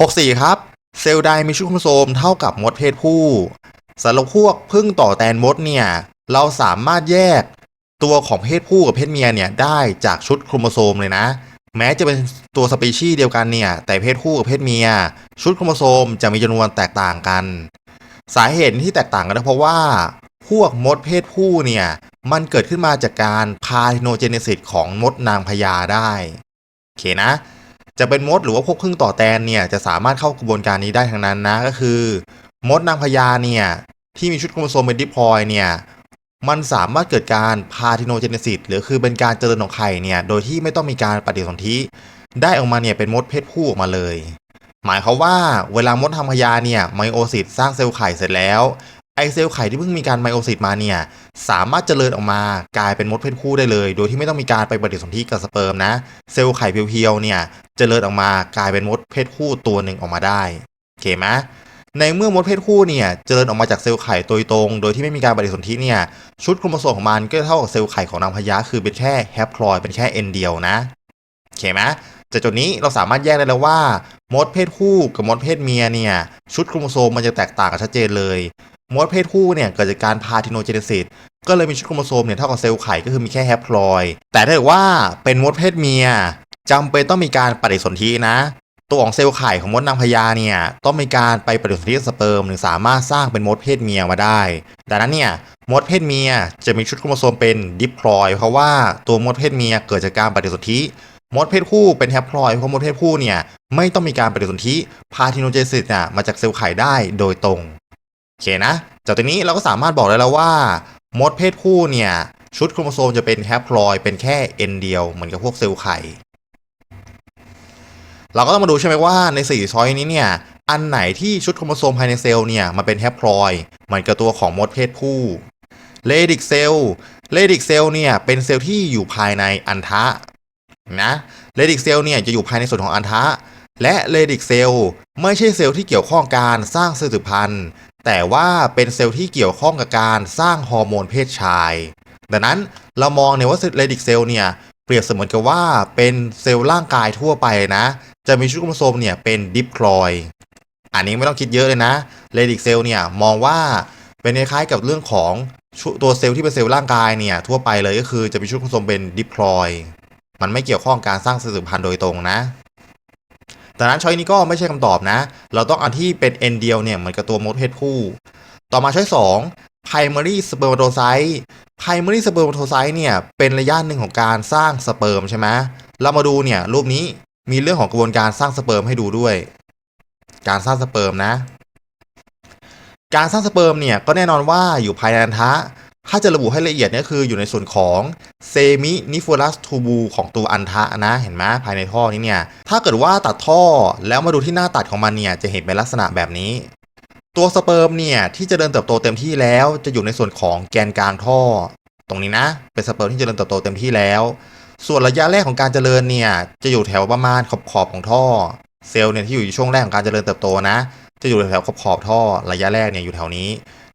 64 ครับ เซลล์ใดมีชุดโครโมโซมเท่ากับมดเพศผู้สำหรับพวกพึ่งต่อแตนมดเนี่ย เราสามารถแยกตัวของเพศผู้กับเพศเมียเนี่ยได้จากชุดโครโมโซมเลยนะ แม้จะเป็นตัวสปีชีส์เดียวกันเนี่ย แต่เพศผู้กับเพศเมีย ชุดโครโมโซมจะมีจำนวนแตกต่างกัน สาเหตุที่แตกต่างกันก็เพราะว่า พวกมดเพศผู้เนี่ย มันเกิดขึ้นมาจากการพาโนเจเนซิสของมดนางพญาได้ โอเคนะ จะเป็นมดหรือว่าพวกพึ่งต่อแตนเนี่ยจะสามารถเข้ากระบวนการนี้ได้ทั้งนั้นนะก็คือ มดนางพญาเนี่ยที่มีชุดโครโมโซมเป็นดิพลอยเนี่ยมันสามารถเกิดการพาธิโนเจเนซิสหรือคือเป็นการเจริญของไข่เนี่ยโดยที่ไม่ต้องมีการปฏิสนธิได้ออกมาเนี่ยเป็นมดเพศผู้ออกมาเลย หมายความว่าเวลามดทางพญาเนี่ยไมโอซิสสร้างเซลล์ไข่เสร็จแล้ว ไอเซลล์ไข่ที่เพิ่งมีการไมโอซิสมาเนี่ย สามารถเจริญออกมากลายเป็นมดเพศผู้ได้เลย โดยที่ไม่ต้องมีการไปปฏิสนธิกับสเปิร์มนะ เซลล์ไข่เพียวๆเนี่ยเจริญออกมากลายเป็นมดเพศผู้ตัวหนึ่งออกมาได้โอเคไหมในเมื่อมดเพศผู้เนี่ยเจริญออกมาจากเซลล์ไข่โดยตรง โดยที่ไม่มีการปฏิสนธิเนี่ยชุดโครโมโซมของมันก็เท่ากับเซลล์ไข่ของนางพญาคือเป็นแค่แฮปพลอยเป็นแค่เอ็นเดียวนะโอเคไหมจากจุดนี้เราสามารถแยกได้แล้วว่า มดเพศผู้กับมดเพศเมียเนี่ยชุดโครโมโซมมันจะแตกต่างกันชัดเจนเลย มดเพศผู้เนี่ยเกิดจากการพาธิโนเจเนซิสก็เลยมีชุดโครโมโซมเนี่ยเท่ากับเซลล์ไข่ก็คือมีแค่แฮปพลอย แต่ถ้าเกิดว่าเป็นมดเพศเมียจำเป็นต้องมีการปฏิสนธินะ ตัวของเซลล์ไข่ของมดนางพญาเนี่ยต้องมีการไปปฏิสนธิสเปิร์มถึงสามารถสร้างเป็นมดเพศเมียมาได้ ดังนั้นเนี่ยมดเพศเมียจะมีชุดโครโมโซมเป็นดิพลอย เพราะว่าตัวมดเพศเมียเกิดจากการปฏิสนธิมดเพศผู้เป็นแฮปพลอยเพราะมดเพศผู้เนี่ยไม่ต้องมีการปฏิสนธิพาธิโนเจเนซิสเนี่ยมาจากเซลล์ไข่ได้โดยตรง โอเคนะจากตรงนี้เราก็สามารถบอกได้แล้วว่า มดเพศผู้เนี่ย ชุดโครโมโซมจะเป็นแฮปพลอยเป็นแค่เอ็นเดียวเหมือนกับพวกเซลล์ไข่ เราก็ต้องมาดูใช่ไหมว่าใน4ช้อยนี้เนี่ย อันไหนที่ชุดโครโมโซมภายในเซลล์เนี่ยมาเป็นแฮปพลอยเหมือนกับตัวของมดเพศผู้เลดิกเซลล์เลดิกเซลล์เนี่ยเป็นเซลล์ที่อยู่ภายในอันทะนะเลดิกเซลล์เนี่ยจะอยู่ภายในส่วนของอันทะและเลดิกเซลล์ไม่ใช่เซลล์ที่เกี่ยวข้องการสร้างสืบพันธุ์ แต่ว่าเป็นเซลล์ที่เกี่ยวข้องกับการสร้างฮอร์โมนเพศชาย ดังนั้นเรามองเนี่ยว่าเลดิกเซลล์เนี่ยเปรียบเสมือนกับว่าเป็นเซลล์ร่างกายทั่วไปนะ จะมีชุดโครโมโซมเนี่ยเป็นดิปคลอยอันนี้ไม่ต้องคิดเยอะเลยนะเลดิกเซลล์เนี่ยมองว่าเป็นคล้ายๆกับเรื่องของตัวเซลล์ที่เป็นเซลล์ร่างกายเนี่ยทั่วไปเลยก็คือจะมีชุดโครโมโซมเป็นดิปคลอยมันไม่เกี่ยวข้องกับการสร้างสืบพันธุ์โดยตรงนะ ดังนั้นช้อยนี้ก็ไม่ใช่คำตอบนะ เราต้องอันที่เป็นเอ็นเดียวเนี่ยเหมือนกับตัวมดเพศผู้ ต่อมาช้อยสอง primary spermatocyte primary spermatocyte เนี่ยเป็นระยะหนึ่งของการสร้างสเปิร์มใช่ไหมเรามาดูเนี่ยรูปนี้มีเรื่องของกระบวนการสร้างสเปิร์มให้ดูด้วย การสร้างสเปิร์มนะ การสร้างสเปิร์มเนี่ยก็แน่นอนว่าอยู่ภายในอันทะ ถ้าจะระบุให้ละเอียดเนี่ยคืออยู่ในส่วนของเซมินิฟ o ลัสทูบูของตัวอันทะนะเห็นไหมภายในท่อนี้เนี่ย ถ้าเกิดว่าตัดท่อแล้วมาดูที่หน้าตัดของมันเนี่ยจะเห็นเป็นลักษณะแบบนี้ ตัวสเปิร์มเนี่ยที่จะเดินเติบโตเต็มที่แล้ว จะอยู่ในส่วนของแกนกลางท่อ ตรงนี้นะ เป็นสเปิร์มที่เจริญเติบโตเต็มที่แล้ว ส่วนระยะแรกของการเจริญเนี่ยจะอยู่แถวประมาณขอบขอบของท่อ เซลล์เนี่ยที่อยู่ช่วงแรกของการเจริญเติบโตนะ จะอยู่แถวขอบขอบท่อระยะแรกเนี่ยอยู่แถวนี้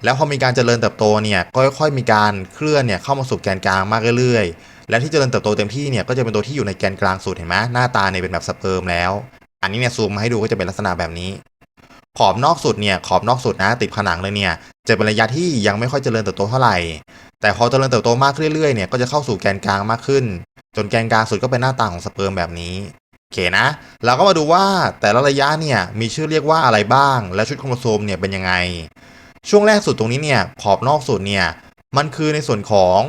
แล้วพอมีการเจริญเติบโตเนี่ยก็ค่อยๆมีการเคลื่อนเนี่ยเข้ามาสู่แกนกลางมากเรื่อยๆ และที่เจริญเติบโตเต็มที่เนี่ยก็จะเป็นตัวที่อยู่ในแกนกลางสุดเห็นไหมหน้าตาเนี่ยเป็นแบบสเปิร์มแล้ว อันนี้เนี่ยซูมมาให้ดูก็จะเป็นลักษณะแบบนี้ ขอบนอกสุดเนี่ยขอบนอกสุดนะติดผนังเลยเนี่ยจะเป็นระยะที่ยังไม่ค่อยเจริญเติบโตเท่าไหร่ แต่พอเจริญเติบโตมากเรื่อยๆเนี่ยก็จะเข้าสู่แกนกลางมากขึ้น จนแกนกลางสุดก็เป็นหน้าตาของสเปิร์มแบบนี้ โอเคนะ เราก็มาดูว่าแต่ละระยะเนี่ยมีชื่อเรียกว่าอะไรบ้าง และชุดโครโมโซมเนี่ยเป็นยังไง ช่วงแรกสุดตรงนี้เนี่ยขอบนอกสุดเนี่ยมันคือในส่วนของ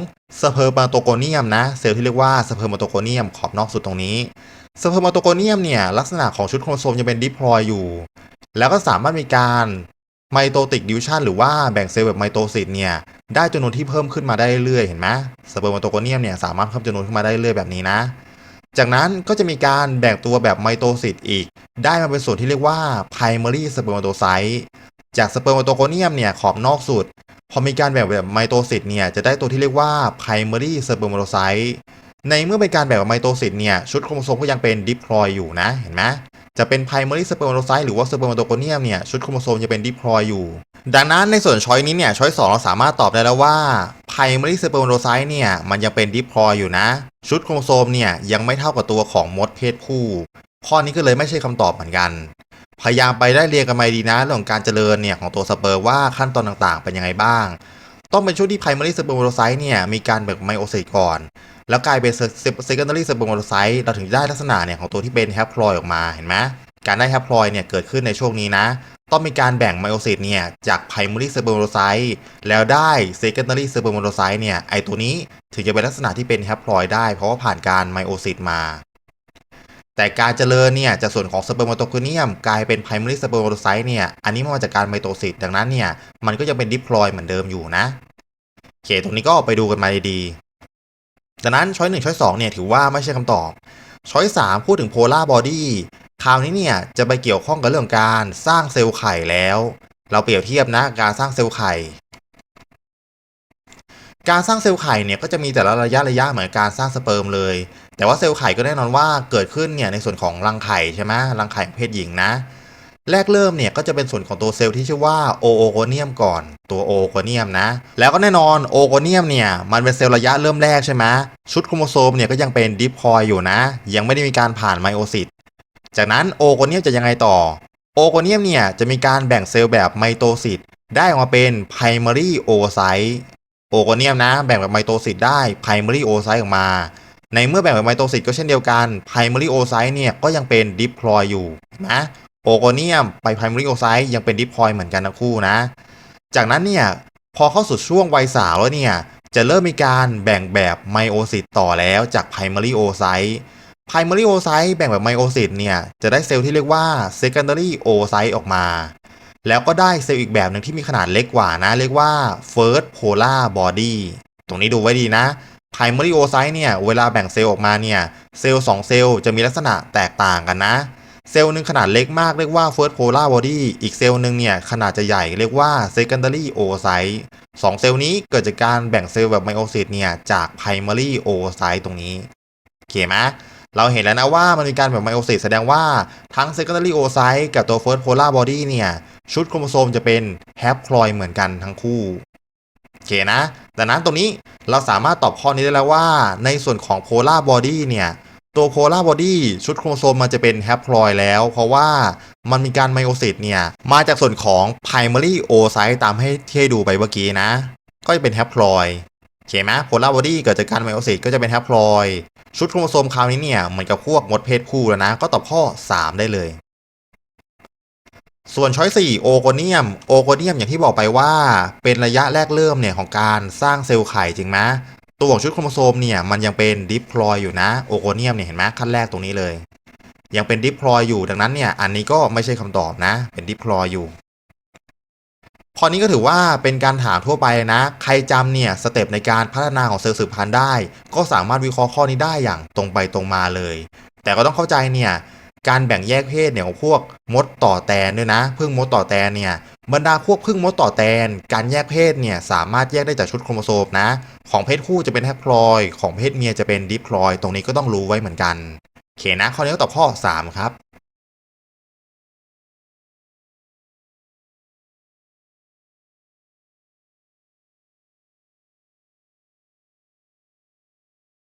สเปิร์มาโตโกเนียมนะเซลล์ที่เรียกว่าสเปิร์มาโตโกเนียมขอบนอกสุดตรงนี้สเปิร์มาโตโกเนียมเนี่ยลักษณะของชุดโครโมโซมยังเป็นดิพลอยอยู่ แล้วก็สามารถมีการไมโตติกดิวชันหรือว่าแบ่งเซลล์แบบไมโตซิสเนี่ยได้จำนวนที่เพิ่มขึ้นมาได้เรื่อยเห็นไหมสเปิร์มาโตโกเนียมเนี่ยสามารถเพิ่มจำนวนขึ้นมาได้เรื่อยแบบนี้นะ จากนั้นก็จะมีการแบ่งตัวแบบไมโตซิสอีก ได้มาเป็นส่วนที่เรียกว่า primary spermatocyte จากสเปิร์มาโตโกเนียมเนี่ยขอบนอกสุด พอมีการแบ่งแบบไมโตซิสเนี่ยจะได้ตัวที่เรียกว่า primary spermatocyte ในเมื่อเป็นการแบ่งแบบไมโตซิสเนี่ยชุดโครโมโซมก็ยังเป็นดิพลอยอยู่นะเห็นไหมจะเป็น primary spermatocyte หรือว่า spermatogonium เนี่ยชุดโครโมโซมจะเป็นดิพลอยอยู่ ดังนั้นในส่วนช้อยนี้เนี่ยช้อยสองเราสามารถตอบได้แล้วว่า primary spermatocyte เนี่ยมันยังเป็นดิพลอยอยู่นะ ชุดโครโมโซมเนี่ยยังไม่เท่ากับตัวของมดเพศผู้ ข้อนี้ก็เลยไม่ใช่คำตอบเหมือนกัน พยายามไปได้เรียงกันมาดีนะเรื่องของการเจริญเนี่ยของตัวสเปิร์ว่าขั้นตอนต่างๆ เป็นยังไงบ้าง ต้องเป็นช่วงที่ primary spermatocyte เนี่ยมีการแบ่งไมโอไซต์ก่อน แล้วกลายเป็น secondary spermatocyte เราถึงได้ลักษณะเนี่ยของตัวที่เป็นแฮปพลอยออกมาเห็นไหมการได้แฮปพลอยเนี่ยเกิดขึ้นในช่วงนี้นะ ต้องมีการแบ่งไมโอไซต์เนี่ยจาก primary spermatocyte แล้วได้ secondary spermatocyte เนี่ยไอตัวนี้ถึงจะเป็นลักษณะที่เป็นแฮปพลอยได้ เพราะว่าผ่านการไมโอไซต์มา แต่การเจริญเนี่ยจากส่วนของสเปิร์มโตโคเนียมกลายเป็น primary spermatocyte เนี่ยอันนี้มาจากการไมโตซิสดังนั้นเนี่ยมันก็ยังเป็นดิพลอยเหมือนเดิมอยู่นะโอเคตรงนี้ก็ไปดูกันมาดีๆดังนั้นช้อยหนึ่งช้อยสองเนี่ยถือว่าไม่ใช่คำตอบช้อยสามพูดถึงโพลาร์บอดี้ ราวนี้เนี่ยจะไปเกี่ยวข้องกับเรื่องการสร้างเซลล์ไข่แล้ว เราเปรียบเทียบนะการสร้างเซลล์ไข่ การสร้างเซลล์ไข่เนี่ยก็จะมีแต่ละระยะระยะเหมือนการสร้างสเปิร์มเลย แต่ว่าเซลล์ไข่ก็แน่นอนว่าเกิดขึ้นเนี่ยในส่วนของรังไข่ใช่ไหมรังไข่เพศหญิงนะแรกเริ่มเนี่ยก็จะเป็นส่วนของตัวเซลล์ที่ชื่อว่าโอโอโกเนียมก่อนตัวโอโกเนียมนะ แล้วก็แน่นอนโอโกเนียมเนี่ยมันเป็นเซลล์ระยะเริ่มแรกใช่ไหมชุดโครโมโซมเนี่ยก็ยังเป็นดิพลอยอยู่นะ ยังไม่ได้มีการผ่านไมโอซิส จากนั้นโอโกเนียมจะยังไงต่อ โอโกเนียมเนี่ยจะมีการแบ่งเซลล์แบบไมโตซิสได้ออกมาเป็น primary oocyte โอโกเนียมนะ แบ่งแบบไมโตซิสได้ primary oocyte ออกมา ในเมื่อแบ่งแบบไมโตซิสก็เช่นเดียวกัน primary oocyte เนี่ยก็ยังเป็น diploid อยู่นะโอโกเนียมไป primary oocyte ยังเป็น diploid เหมือนกันทั้งคู่นะ จากนั้นเนี่ยพอเข้าสู่ช่วงวัยสาวแล้วเนี่ยจะเริ่มมีการแบ่งแบบไมโอซิสต่อแล้วจาก primary oocyte primary oocyte แบ่งแบบไมโอซิสเนี่ยจะได้เซลล์ที่เรียกว่า secondary oocyte ออกมา แล้วก็ได้เซลล์อีกแบบหนึ่งที่มีขนาดเล็กกว่านะ เรียกว่า first polar body ตรงนี้ดูไว้ดีนะ primary oocyte เนี่ยเวลาแบ่งเซลล์ออกมาเนี่ยเซลล์2เซลล์จะมีลักษณะแตกต่างกันนะ เซลล์หนึ่งขนาดเล็กมากเรียกว่า first polar body อีกเซลล์หนึ่งเนี่ยขนาดจะใหญ่เรียกว่า secondary oocyte สองเซลล์นี้เกิดจากการแบ่งเซลล์แบบไมโอซิสเนี่ยจาก primary oocyte ตรงนี้โอเคไหม เราเห็นแล้วนะว่ามันมีการแบบไมโอซิสแสดงว่าทั้ง secondary oocyte กับตัว first polar body เนี่ย ชุดโครโมโซมจะเป็นแฮปพลอยเหมือนกันทั้งคู่โอเคนะดังนั้นตรงนี้เราสามารถตอบข้อนี้ได้แล้วว่า ในส่วนของ polar body เนี่ยตัว polar body ชุดโครโมโซมมันจะเป็นแฮปพลอยแล้ว เพราะว่ามันมีการไมโอซิสเนี่ย มาจากส่วนของ primary oocyte ตามให้ที่ให้ดูไปเมื่อกี้นะ ก็จะเป็นแฮปพลอย โอเคไหม polar body เกิดจากการไมโอซิสก็จะเป็นแฮปพลอยชุดโครโมโซมคราวนี้เนี่ยเหมือนกับพวกมดเพศคู่แล้วนะ ก็ตอบข้อ 3 ได้เลย ส่วนช้อย4โอโกเนียมโอโกเนียมอย่างที่บอกไปว่า เป็นระยะแรกเริ่มเนี่ยของการสร้างเซลล์ไข่จริงไหมตัวของชุดโครโมโซมเนี่ยมันยังเป็นดิพลอยอยู่นะโอโกเนียมเนี่ยเห็นไหมขั้นแรกตรงนี้เลย ยังเป็นดิพลอยอยู่ดังนั้นเนี่ยอันนี้ก็ไม่ใช่คำตอบนะ เป็นดิพลอยอยู่ ข้อนี้ก็ถือว่าเป็นการถามทั่วไปนะ ใครจำเนี่ยสเต็ปในการพัฒนาของเซลล์สืบพันธุ์ได้ ก็สามารถวิเคราะห์ข้อนี้ได้อย่างตรงไปตรงมาเลย แต่ก็ต้องเข้าใจเนี่ยการแบ่งแยกเพศเนี่ยของพวกมดต่อแตนด้วยนะพึ่งมดต่อแตนเนี่ยบรรดาพวกพึ่งมดต่อแตน การแยกเพศเนี่ยสามารถแยกได้จากชุดโครโมโซมนะ ของเพศคู่จะเป็นแฮปลอย ของเพศเมียจะเป็นดิพลอย ตรงนี้ก็ต้องรู้ไว้เหมือนกันโอเคนะข้อนี้ก็ตอบข้อ 3 ครับ